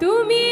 তুমি